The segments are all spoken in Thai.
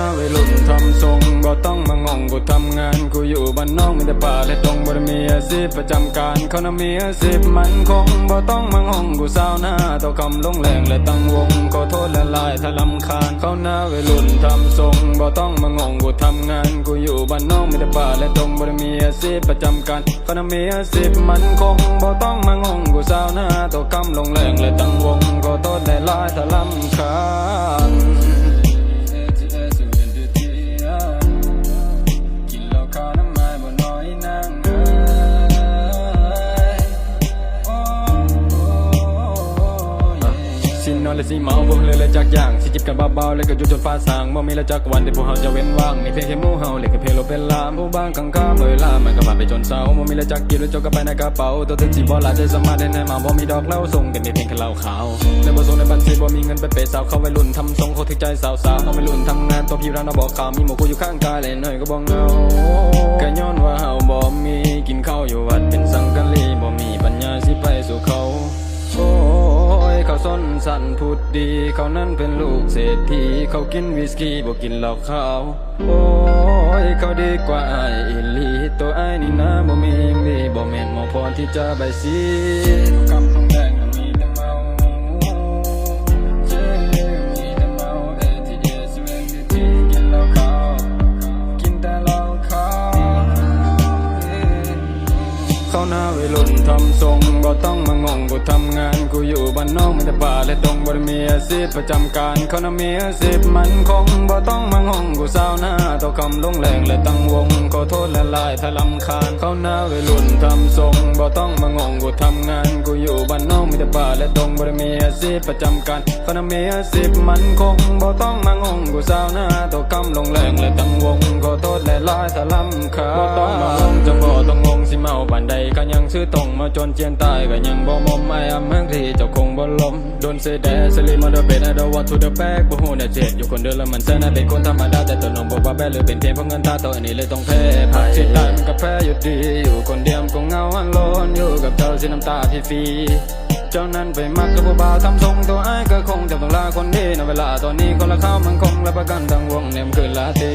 าวัยรุ่นทำทรงบ่ต้องมางงกูทำงาน กูอยู่บ้านนอกมีแต่ป่าและตรงบ่ไมีอาชีพประจำการเขาน่ะมีอาชีพมันคงบ่ต้องมางงกูสาวหน้าต่อคำลงแรงและตั้งวงขอโทษละลายถ้าลำคาญเขาหน้าวัยรุ่นทำทรงบ่ต้องมางงกูทำงาน กูอยู่บ้านนอกมีแต่ป่าและตรงบ่ไมีอาชีพประจำการเขาน่ะมีอาชีพมันคงบ่ต้องมางงกูสาวหน้าต่อคำลงแรงและตั้งวงขอโทษละลายถ้าลำคาญ ยสินอนและสิเมาบ่เลยเลยจักอย่างสิจิบกันเบาๆแล้วก็อยู่จนฟ้าสางบ่มีล้วจักวันที่พวกเฮาจะเว้นว่างมีเพียงแค่หมู่เฮาเล็กกับเพลโลเป็นลามผู้บางข้างข้ามเวลามันก็ผ่านไปจนเศร้าบ่มีล้วจักกินแล้วจกกันไปในกระเป๋าตัวถึงสิบ่หลายใจสมารถได้แน่มาบ่มีดอกเหล้าส่งกันมีเพียงแค่เหล้าขาวในบ่ส่งในบัญชีบ่มีเงินไปเปย์สาวเขาวัยรุ่นทำทรงเขาถึงใจสาวๆเขาวัยรุ่นทำงานตัวพี่ร้านเราบอกข่าวมีหมู่กูอยู่ข้างกายเลยหน่อยก็บ่เงาก็ย้อน ดดี เขานั้นเป็นลูกเศรษฐีเขากินวิสกี้บ่กินเหล้าขาว โอ้ยเขาดีกว่าไอ้อิลีตัวไอ้นี่นะบ่มีมีบ่แม่นหมอพรที่จะใบสีคำต้องแดง บ้านนอกมีแต่ป่าและตรงบ่ได้มีอาชีพประจำการเขาน่ะมีอาชีพมันคงบ่ต้องมางงกูสาวหน้าต่อคำลงแรงและตั้งวงขอโทษและลายถ้าลำคาญเขาหน้าวัยรุ่นทำทรงบ่ต้องมางงกูทำงานกูอยู่บ้านนอกมีแต่ป่าและตรงบ่ได้มีอาชีพประจำการเขาน่ะมีอาชีพมันคงบ่ต้องมางงกูสาวหน้าต่อคำลงแรงและตั้งวงขอโทษและลายถ้าลำคาญบ่ต้องมางงจะบ่ต้อง เมาปานใดก็ยังชื่อตรงมาจนเจียนตายก็ยังบ่มอมไอ้อำเมืองที่เจ้าคงบ่ล้มโดนเสดสลีมาเดเบดไอดวัตทูเดอะแบกบ่ฮู้แน่เจ็ดอยู่คนเดียวแล้วมันแซ่น่าเป็นคนธรรมดาแต่ตัวน้องบอกว่าแบหรือเป็นเพียงเพราะเงินตาตัวอันนี้เลยต้องแพ้ผักที่ตายมันก็แพ้อยู่ดีอยู่คนเดียวก็เหงาอันโลนอยู่กับเจ้าสิน้ำตาที่ฟรีเจ้านั้นไปมักกับผู้บ่าวทำทรงตัวไอ้ก็คงจะต้องลาคนดีในเวลาตอนนี้คนละข้าวมันคงและประกันทั้งวงเนี่ยมันคือลาตี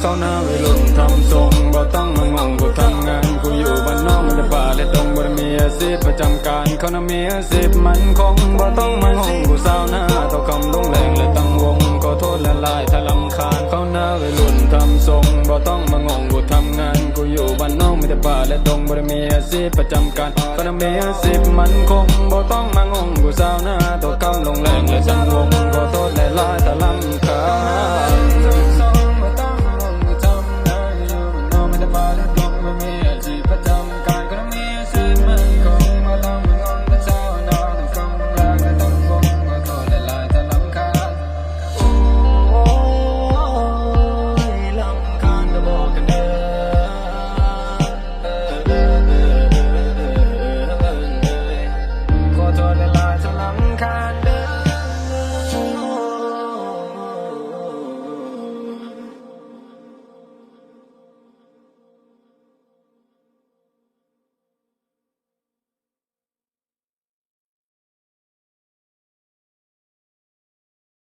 เขาหน้าวัยรุ่นทำทรงบ่ต้องมางงกูทำงานกูอยู่บ้านนอกมันจะป่าและตรงบ่ได้มีอาชีพประจำการเขาน่ะมีอาชีพมันคงบ่ต้องมางงกูสาวหน้าต่อคำลงแรงและตั้งวงขอโทษและลายถ้าลำคาญเขาหน้าวัยรุ่นทำทรงบ่ต้องมางงกูทำงานกูอยู่บ้านนอกมีแต่ป่าและตรงบ่ได้มีอาชีพประจำการเขาน่ะมีอาชีพมันคงบ่ต้องมางงกูสาวหน้าต่อคำลงแรงและตั้งวงขอโทษและลาย